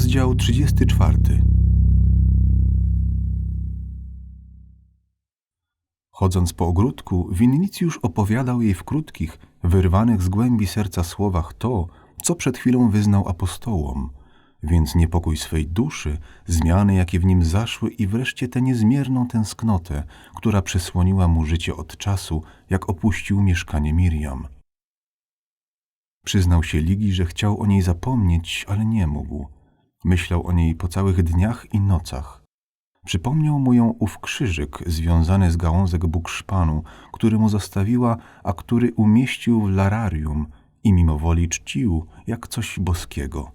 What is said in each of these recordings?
Rozdział 34 Chodząc po ogródku, Winnicjusz opowiadał jej w krótkich, wyrwanych z głębi serca słowach to, co przed chwilą wyznał apostołom, więc niepokój swej duszy, zmiany, jakie w nim zaszły i wreszcie tę niezmierną tęsknotę, która przesłoniła mu życie od czasu, jak opuścił mieszkanie Miriam. Przyznał się Ligi, że chciał o niej zapomnieć, ale nie mógł. Myślał o niej po całych dniach i nocach. Przypomniał mu ją ów krzyżyk związany z gałązek bukszpanu, który mu zostawiła, a który umieścił w lararium i mimowoli czcił jak coś boskiego.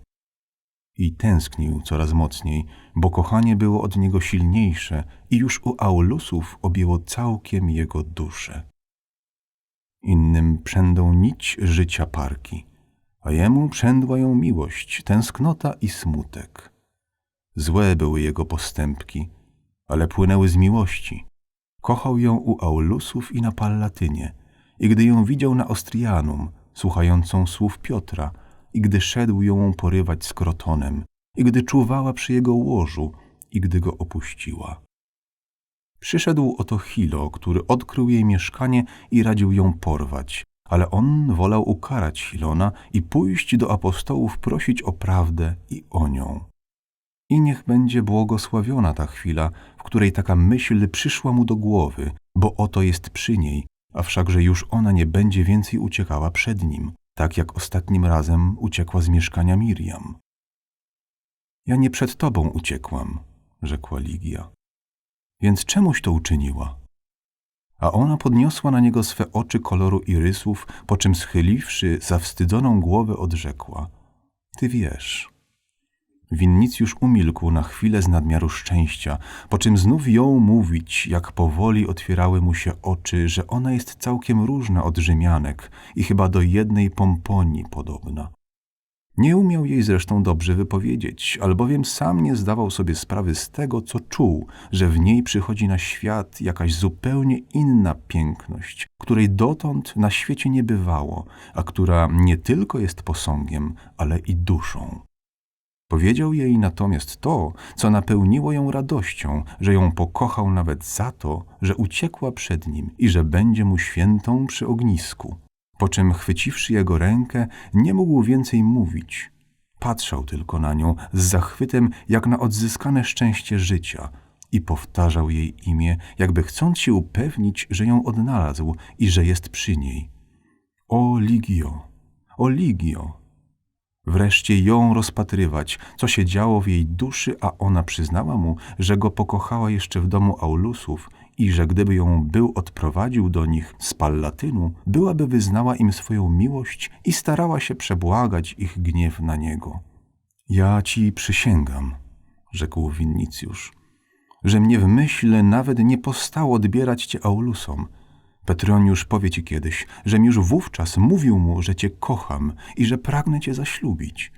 I tęsknił coraz mocniej, bo kochanie było od niego silniejsze i już u Aulusów objęło całkiem jego duszę. Innym przędą nić życia parki, a jemu przędła ją miłość, tęsknota i smutek. Złe były jego postępki, ale płynęły z miłości. Kochał ją u Aulusów i na Pallatynie, i gdy ją widział na Ostrianum, słuchającą słów Piotra, i gdy szedł ją porywać z krotonem, i gdy czuwała przy jego łożu, i gdy go opuściła. Przyszedł oto Hilo, który odkrył jej mieszkanie i radził ją porwać, ale on wolał ukarać Hilona i pójść do apostołów prosić o prawdę i o nią. I niech będzie błogosławiona ta chwila, w której taka myśl przyszła mu do głowy, bo oto jest przy niej, a wszakże już ona nie będzie więcej uciekała przed nim, tak jak ostatnim razem uciekła z mieszkania Miriam. Ja nie przed tobą uciekłam, rzekła Ligia. Więc czemuś to uczyniła? A ona podniosła na niego swe oczy koloru irysów, po czym schyliwszy zawstydzoną głowę odrzekła. Ty wiesz. Winnicjusz umilkł na chwilę z nadmiaru szczęścia, po czym znów jął mówić, jak powoli otwierały mu się oczy, że ona jest całkiem różna od Rzymianek i chyba do jednej pomponii podobna. Nie umiał jej zresztą dobrze wypowiedzieć, albowiem sam nie zdawał sobie sprawy z tego, co czuł, że w niej przychodzi na świat jakaś zupełnie inna piękność, której dotąd na świecie nie bywało, a która nie tylko jest posągiem, ale i duszą. Powiedział jej natomiast to, co napełniło ją radością, że ją pokochał nawet za to, że uciekła przed nim i że będzie mu świętą przy ognisku. Po czym, chwyciwszy jego rękę, nie mógł więcej mówić. Patrzał tylko na nią z zachwytem, jak na odzyskane szczęście życia i powtarzał jej imię, jakby chcąc się upewnić, że ją odnalazł i że jest przy niej. O Ligio, o Ligio, wreszcie ją rozpatrywać, co się działo w jej duszy, a ona przyznała mu, że go pokochała jeszcze w domu Aulusów i że gdyby ją był odprowadził do nich z Pallatynu, byłaby wyznała im swoją miłość i starała się przebłagać ich gniew na niego. Ja ci przysięgam, rzekł Winnicjusz, że mnie w myśl nawet nie postało odbierać cię Aulusom, Petroniusz powie ci kiedyś, żem już wówczas mówił mu, że cię kocham i że pragnę cię zaślubić.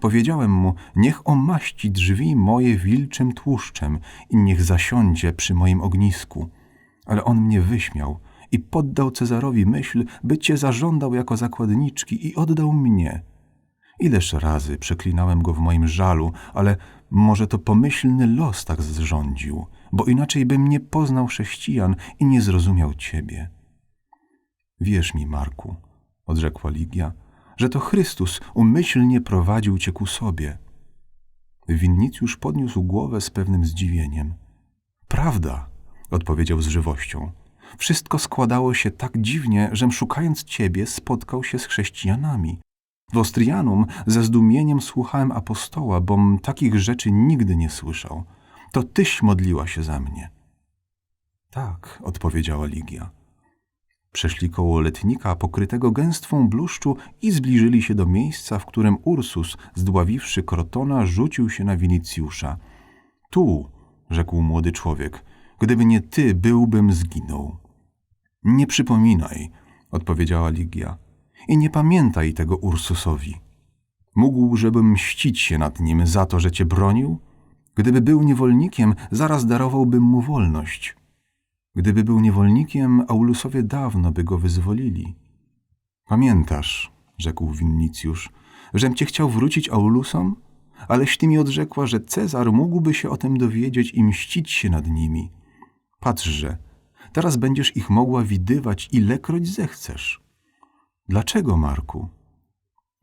Powiedziałem mu, niech omaści drzwi moje wilczym tłuszczem i niech zasiądzie przy moim ognisku. Ale on mnie wyśmiał i poddał Cezarowi myśl, by cię zażądał jako zakładniczki i oddał mnie. Ileż razy przeklinałem go w moim żalu, ale może to pomyślny los tak zrządził, bo inaczej bym nie poznał chrześcijan i nie zrozumiał ciebie. Wierz mi, Marku, odrzekła Ligia, że to Chrystus umyślnie prowadził cię ku sobie. Winnicjusz podniósł głowę z pewnym zdziwieniem. Prawda, odpowiedział z żywością. Wszystko składało się tak dziwnie, żem szukając ciebie spotkał się z chrześcijanami. W Ostrianum ze zdumieniem słuchałem apostoła, bom takich rzeczy nigdy nie słyszał. To tyś modliła się za mnie. Tak, odpowiedziała Ligia. Przeszli koło letnika pokrytego gęstwą bluszczu i zbliżyli się do miejsca, w którym Ursus, zdławiwszy krotona, rzucił się na Winicjusza. Tu, rzekł młody człowiek, gdyby nie ty, byłbym zginął. Nie przypominaj, odpowiedziała Ligia i nie pamiętaj tego Ursusowi. Mógł, żebym mścić się nad nim za to, że cię bronił? Gdyby był niewolnikiem, zaraz darowałbym mu wolność. Gdyby był niewolnikiem, Aulusowie dawno by go wyzwolili. Pamiętasz, rzekł Winnicjusz, żem cię chciał wrócić Aulusom? aleś ty mi odrzekła, że Cezar mógłby się o tym dowiedzieć i mścić się nad nimi. Patrzże, teraz będziesz ich mogła widywać, ilekroć zechcesz. Dlaczego, Marku?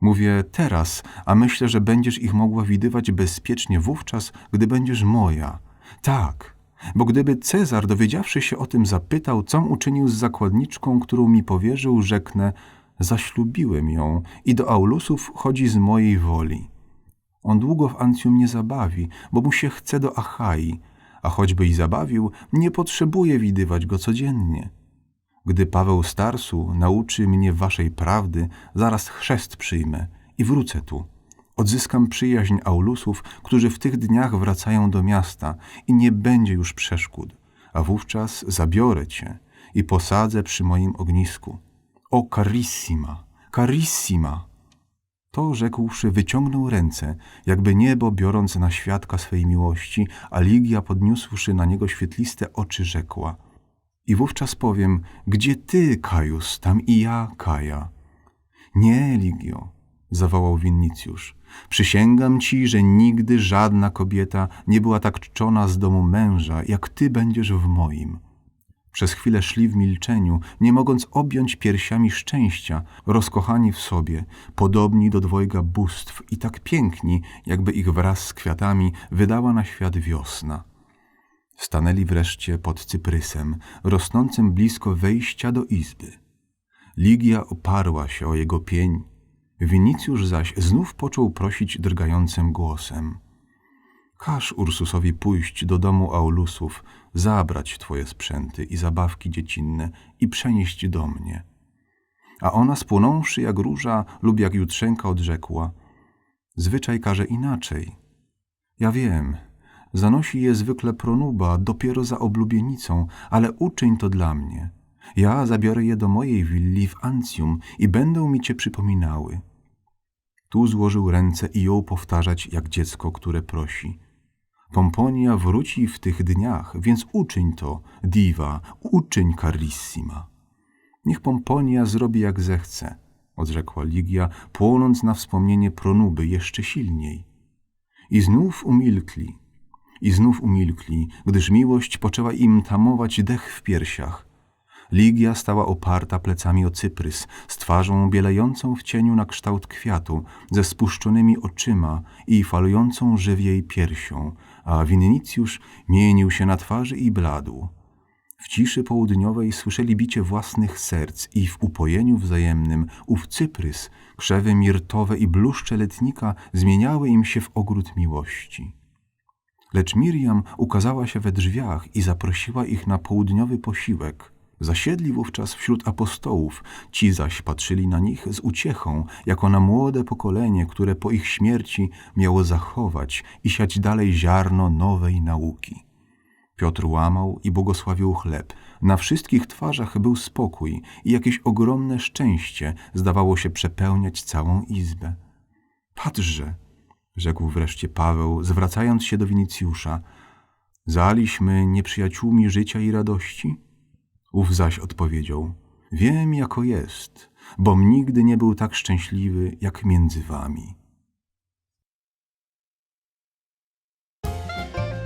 Mówię teraz, a myślę, że będziesz ich mogła widywać bezpiecznie wówczas, gdy będziesz moja. Tak, bo gdyby Cezar, dowiedziawszy się o tym, zapytał, com uczynił z zakładniczką, którą mi powierzył, rzeknę, zaślubiłem ją i do Aulusów chodzi z mojej woli. On długo w Ancjum nie zabawi, bo mu się chce do Achai, a choćby i zabawił, nie potrzebuje widywać go codziennie. Gdy Paweł Starsu nauczy mnie waszej prawdy, zaraz chrzest przyjmę i wrócę tu. Odzyskam przyjaźń Aulusów, którzy w tych dniach wracają do miasta i nie będzie już przeszkód, a wówczas zabiorę cię i posadzę przy moim ognisku. O carissima, carissima! To rzekłszy, wyciągnął ręce, jakby niebo biorąc na świadka swej miłości, a Ligia podniósłszy na niego świetliste oczy, rzekła – i wówczas powiem, gdzie ty, Kajus, tam i ja, Kaja. Nie, Ligio, zawołał Winnicjusz. Przysięgam ci, że nigdy żadna kobieta nie była tak czczona z domu męża, jak ty będziesz w moim. Przez chwilę szli w milczeniu, nie mogąc objąć piersiami szczęścia, rozkochani w sobie, podobni do dwojga bóstw i tak piękni, jakby ich wraz z kwiatami wydała na świat wiosna. Stanęli wreszcie pod cyprysem, rosnącym blisko wejścia do izby. Ligia oparła się o jego pień, Winicjusz zaś znów począł prosić drgającym głosem. Każ Ursusowi pójść do domu Aulusów, zabrać twoje sprzęty i zabawki dziecinne i przenieść do mnie. A ona spłonąwszy jak róża lub jak jutrzenka odrzekła, zwyczaj każe inaczej. Ja wiem, Zanosi je zwykle pronuba dopiero za oblubienicą, ale uczyń to dla mnie. Ja zabiorę je do mojej willi w Ancjum i będą mi cię przypominały. Tu złożył ręce i jął powtarzać jak dziecko, które prosi. Pomponia wróci w tych dniach, więc uczyń to, diva, uczyń carissima. Niech Pomponia zrobi jak zechce, odrzekła Ligia, płonąc na wspomnienie pronuby jeszcze silniej. I znów umilkli, i znów umilkli, gdyż miłość poczęła im tamować dech w piersiach. Ligia stała oparta plecami o cyprys, z twarzą bielejącą w cieniu na kształt kwiatu, ze spuszczonymi oczyma i falującą żywiej piersią, a Winnicjusz mienił się na twarzy i bladł. W ciszy południowej słyszeli bicie własnych serc i w upojeniu wzajemnym ów cyprys, krzewy mirtowe i bluszcze letnika zmieniały im się w ogród miłości. Lecz Miriam ukazała się we drzwiach i zaprosiła ich na południowy posiłek. Zasiedli wówczas wśród apostołów, ci zaś patrzyli na nich z uciechą, jako na młode pokolenie, które po ich śmierci miało zachować i siać dalej ziarno nowej nauki. Piotr łamał i błogosławił chleb. Na wszystkich twarzach był spokój i jakieś ogromne szczęście zdawało się przepełniać całą izbę. Patrzże, rzekł wreszcie Paweł, zwracając się do Winicjusza, zaliśmy nieprzyjaciółmi życia i radości? Ów zaś odpowiedział, wiem jako jest, bom nigdy nie był tak szczęśliwy jak między wami.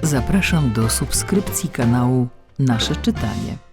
Zapraszam do subskrypcji kanału Nasze Czytanie.